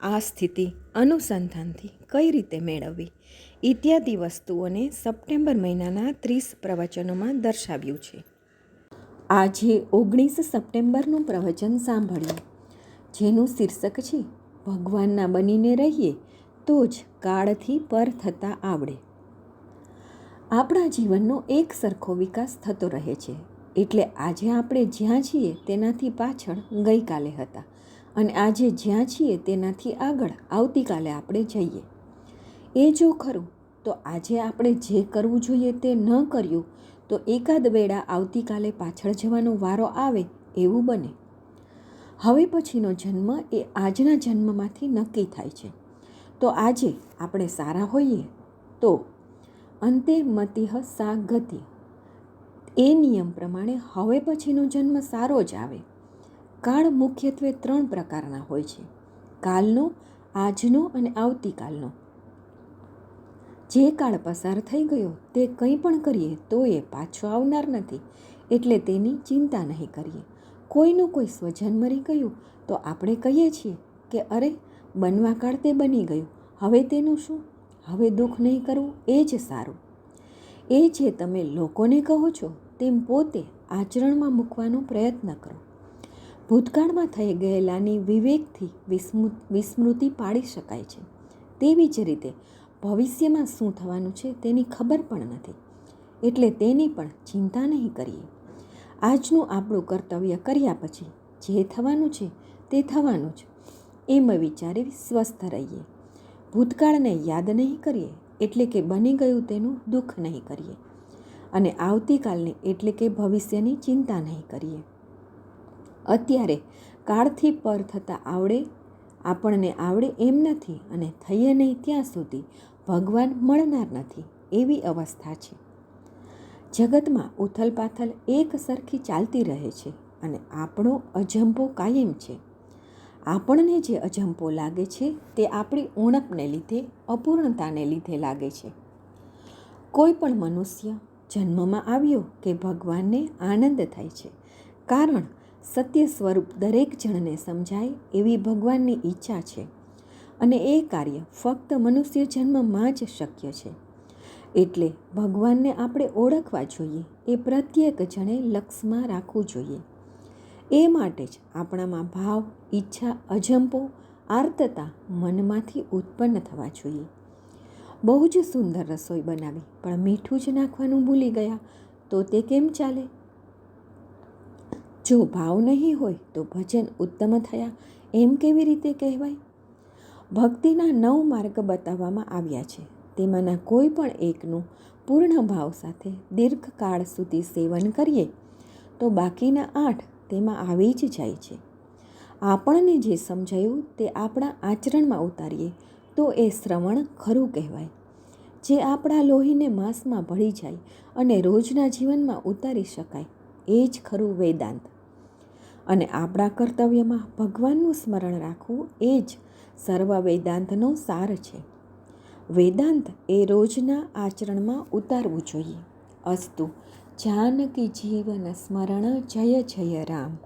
આ સ્થિતિ અનુસંધાનથી કઈ રીતે મેળવવી? ઇત્યાદિ વસ્તુઓને સપ્ટેમ્બર મહિનાના ત્રીસ પ્રવચનોમાં દર્શાવ્યું છે. આજે ઓગણીસ સપ્ટેમ્બરનું પ્રવચન સાંભળ્યું. જેનું શીર્ષક છે, ભગવાનના બનીને રહીએ તો જ કાળથી પર થતાં આવડે. આપણા જીવનનો એક સરખો વિકાસ થતો રહે છે. એટલે આજે આપણે જ્યાં છીએ તેનાથી પાછળ ગઈકાલે હતા. અને આજે જ્યાં છીએ તેનાથી આગળ આવતીકાલે આપણે જઈએ. એ જો ખરું, તો આજે આપણે જે કરવું જોઈએ તે ન કર્યું, તો એકાદ વેળા આવતીકાલે પાછળ જવાનો વારો આવે એવું બને. હવે પછીનો જન્મ એ આજના જન્મમાંથી નક્કી થાય છે. તો આજે આપણે સારા હોઈએ તો અંતે મતિહ સા ગતિ એ નિયમ પ્રમાણે હવે પછીનો જન્મ સારો જ આવે. કાળ મુખ્યત્વે ત્રણ પ્રકારના હોય છે. કાલનો, આજનો અને આવતીકાલનો. જે કાળ પસાર થઈ ગયો તે કંઈ પણ કરીએ તો એ પાછો આવનાર નથી, એટલે તેની ચિંતા નહીં કરીએ. કોઈનું કોઈ સ્વજન મરી ગયું તો આપણે કહીએ છીએ કે, અરે, બનવા કાળ તે બની ગયું. હવે તેનું શું? હવે દુઃખ નહીં કરવું એ જ સારું. એ જે તમે લોકોને કહો છો તેમ પોતે આચરણમાં મૂકવાનો પ્રયત્ન કરો. ભૂતકાળમાં થઈ ગયેલાની વિવેકથી વિસ્મૃ, વિસ્મૃતિ પાડી શકાય છે. તેવી જ રીતે ભવિષ્યમાં શું થવાનું છે તેની ખબર પણ નથી. એટલે તેની પણ ચિંતા નહીં કરીએ. આજનું આપણું કર્તવ્ય કર્યા પછી જે થવાનું છે તે થવાનું જ. એમ વિચારી સ્વસ્થ રહીએ. ભૂતકાળને યાદ નહીં કરીએ એટલે કે બની ગયું તેનું દુઃખ નહીં કરીએ. અને આવતીકાલની એટલે કે ભવિષ્યની ચિંતા નહીં કરીએ. અત્યારે કાળથી પર થતાં આવડે, આપણને આવડે એમ નથી અને થઈએ નહીં ત્યાં સુધી ભગવાન મળનાર નથી એવી અવસ્થા છે. જગતમાં ઉથલપાથલ એક સરખી ચાલતી રહે છે અને આપણો અજંપો કાયમ છે. આપણને જે અજંપો લાગે છે તે આપણી ઉણપને લીધે, અપૂર્ણતાને લીધે લાગે છે. કોઈ પણ મનુષ્ય જન્મમાં આવ્યો કે ભગવાનને આનંદ થાય છે, કારણ સત્ય સ્વરૂપ દરેક જણને સમજાય એવી ભગવાનની ઈચ્છા છે. અને એ કાર્ય ફક્ત મનુષ્ય જન્મમાં જ શક્ય છે. એટલે ભગવાનને આપણે ઓળખવા જોઈએ, એ પ્રત્યેક જણે લક્ષમાં રાખવું જોઈએ. એ માટે જ આપણામાં ભાવ, ઈચ્છા, અજંપો, આર્તતા મનમાંથી ઉત્પન્ન થવા જોઈએ. બહુ જ સુંદર રસોઈ બનાવી, પણ મીઠું જ નાખવાનું ભૂલી ગયા, તો તે કેમ ચાલે? જો ભાવ નહીં હોય તો ભજન ઉત્તમ થયા. એમ કેવી રીતે કહેવાય? ભક્તિના નવ માર્ગ બતાવવામાં આવ્યા છે. તેમાંના કોઈ પણ એકનું પૂર્ણ ભાવ સાથે દીર્ઘકાળ સુધી સેવન કરીએ, તો બાકીના આઠ તેમાં આવી જ જાય છે. આપણને જે સમજાયું તે આપણા આચરણમાં ઉતારીએ, તો એ શ્રવણ ખરું કહેવાય. જે આપણા લોહીને માંસમાં ભળી જાય અને રોજના જીવનમાં ઉતારી શકાય એ જ ખરું વેદાંત. અને આપણા કર્તવ્યમાં ભગવાનનું સ્મરણ રાખવું એ જ સર્વ વેદાંતનો સાર છે. વેદાંત એ રોજના આચરણમાં ઉતારવું જોઈએ. અસ્તુ, જાનકી જીવન સ્મરણ જય જય રામ.